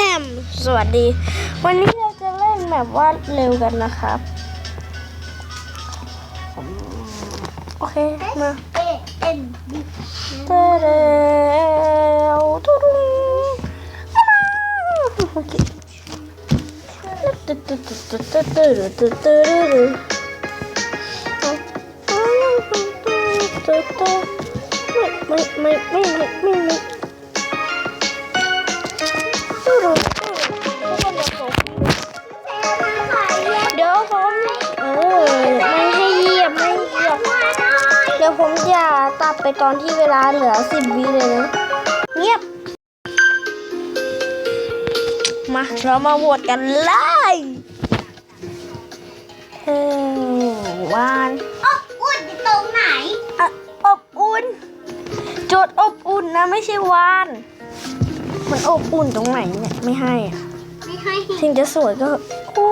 แฮมสวัสดี วันนี้เราจะเล่นแบบวาเร็วกันนะครับ โอเค มาเตเร็วตุ้งโอเคไม่ไม่ไม่ไม่ไม่ไม่ ไปตอนที่เวลาเหลือสิบวิเลยนะเงียบ มาเรามาโหวตกันเลยเออวานอบอุ่นอยู่ตรงไหนอะอบอุ่นโจทย์อบอุ่นนะไม่ใช่วาน มันอบอุ่นตรงไหนเนี่ยไม่ให้อะไม่ให้ถึงจะสวยก็โอ้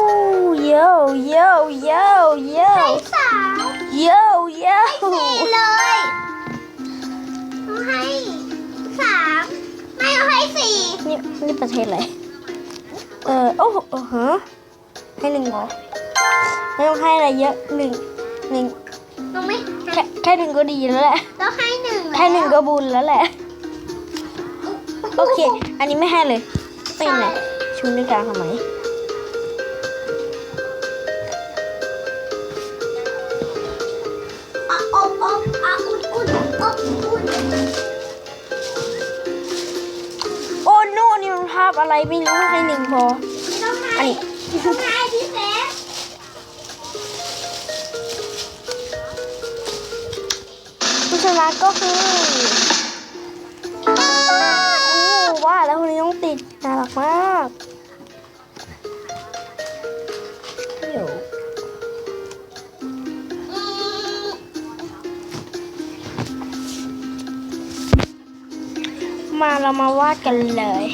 เยอะเยอะเยอะเยอะให้สามเยอะเยอะสี่เลยต้อง ให้สามไม่ต้องให้สี่นี่นี่ประเทศอะไร เออโอ้โหฮะให้หนึ่งเหรอไม่ต้องให้อะไรเยอะหนึ่งหนึ่งต้องไม่แค่แค่หนึ่งก็ดีแล้วแหละต้องให้หนึ่งแค่หนึ่งก็บุญแล้วแหละ โอเค อันนี้ไม่ให้เลย เป็นไงชูนิ้วกลางทำไม อะไรไม่รู้ให้หนึ่งพอไม่ต้องให้อันนี้ต้องให้พี่เซฟผู้ชนะก็คือโอ้ว่าแล้วคนนี้ต้องติดน่ารักมากเดี๋ยวอืมมาเรามาวาดกันเลย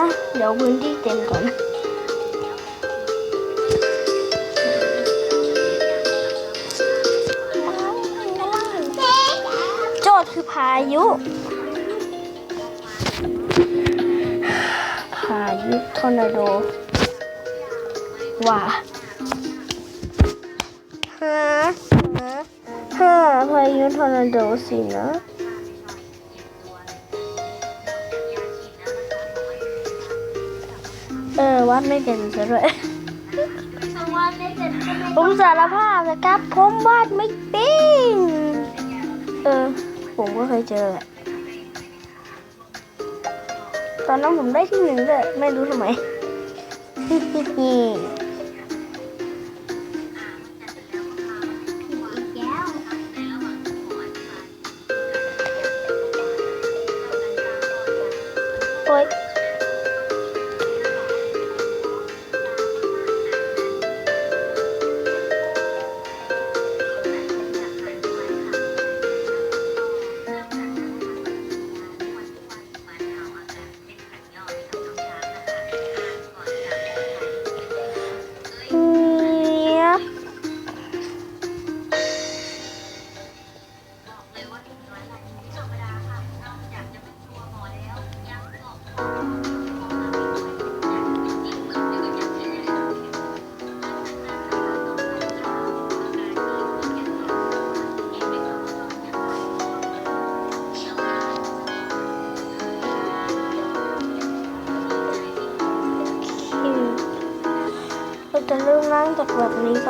อบเดียวนะ เดี๋ยวพื้นที่เต็มก่อนโจทย์คือพายุ พายุทอร์นาโดว่าฮะฮะฮะพายุทอร์นาโดสินะ วาดไม่เป็นซะด้วยเพราะว่าไม่เป็นก็ไม่ผมสารภาพนะครับผมวาดไม่เป็นเออ ผมก็เคยเจอแหละตอนนั้นผมได้ที่หนึ่งเลยไม่รู้ทำไม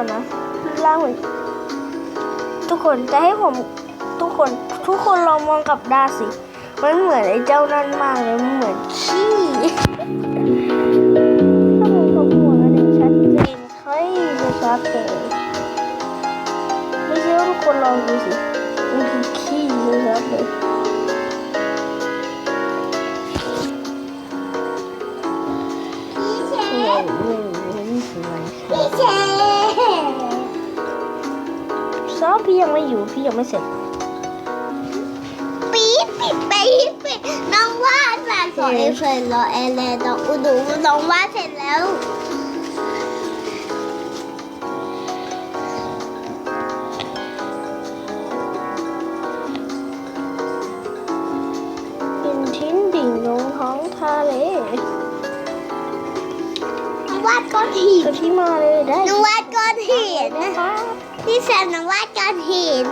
อนนะร่างเหมือนทุกคนจะให้ผมทุกคนทุกคนลองมองกับดาสิ มันเหมือนไอ้เจ้านั่นมากเลยมันเหมือนขี้ถ้าผมกับหัวอันนี้ชัดเจนใครจะชัดเจนไม่ใช่ว่าทุกคนลองดูสิมันคือขี้เลยครับเลย ยังไม่อยู่พี่ยังไม่เสร็จ ปี๊ดเป็นน้องวาดแบบสอนเอฟเฟนรอแอร์แลนด์น้องอุดูน้องวาดเสร็จแล้วหินทิ้นดิ่งลงท้องทะเลน้อง วาดก้อนหินก็ที่มาเลยได้น้องวาดก้อนหินนะครับพี่แซมน้องวาดก้อนหิน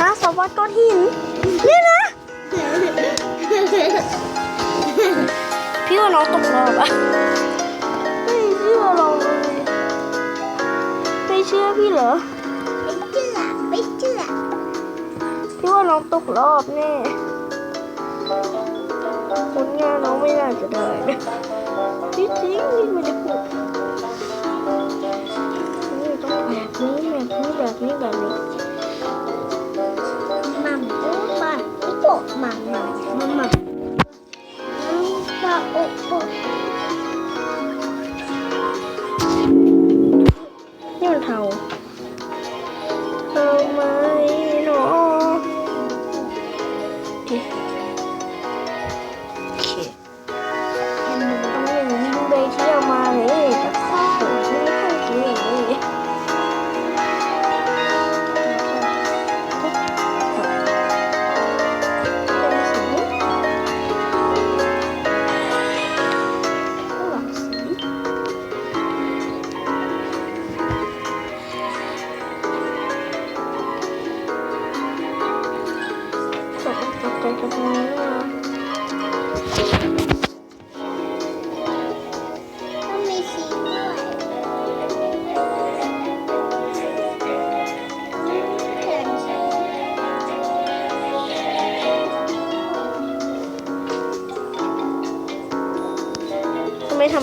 ฮะสวัสดก้อนหินนี่นะพี่ว่าน้องตกรอบอะไม่เชื่อลองดูดิไม่เชื่อพี่เหรอไม่เชื่อไม่เชื่อพี่ว่าน้องตกรอบแน่ ผลงานน้องไม่น่าจะได้นะจริงจริงๆนี่ไม่ได้พูดนี่ต้องแบบนี้แบบนี้แบบนี้แบบนี้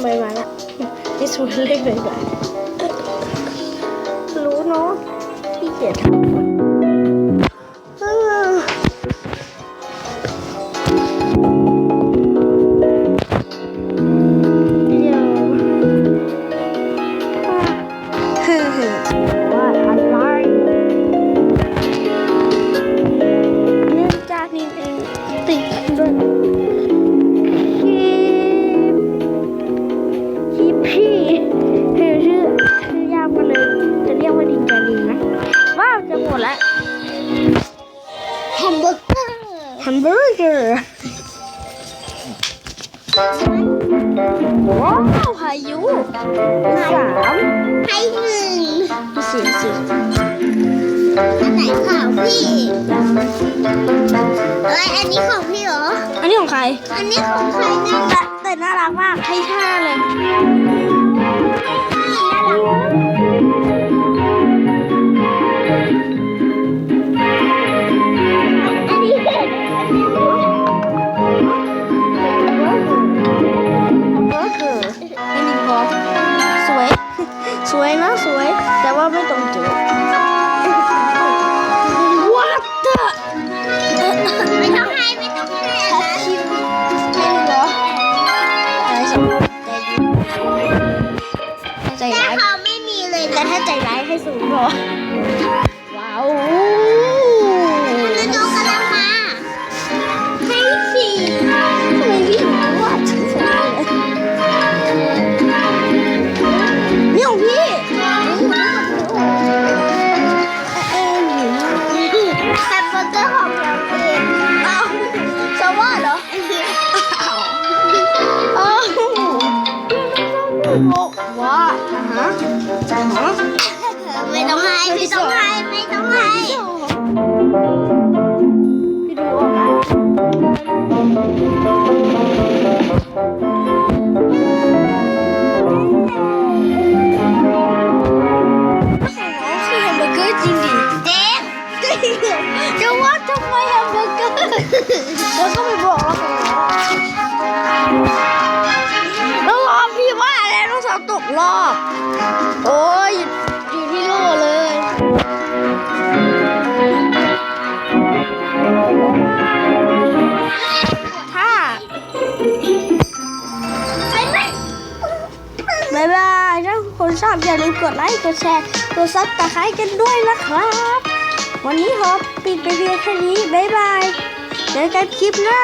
ใบไม้อะนี่สุดเล็กเลยแบบรู้เนาะพี่เกียจทำเออเดี๋ พายุสามให้หนึ่งสี่สี่อันไหนของพี่ เอ้ย อันนี้ของพี่เหรอ อันนี้ของใคร อันนี้ของใครนะแต่แต่น่ารักมากให้ท่าเลยน่ารักมาก บอกว่าฮะฮะไม่ต้องให้ไม่ต้องให้ รอบ โอ้ยอยู่ที่โลเลย ถ้าไม่ไม่บ๊ายบายถ้าคนชอบอย่าลืมกดไลค์กดแชร์กดซับสไครต์กันด้วยนะครับ วันนี้ขอปิดไปเพียงแค่นี้บ๊ายบายเจอกันคลิปหน้า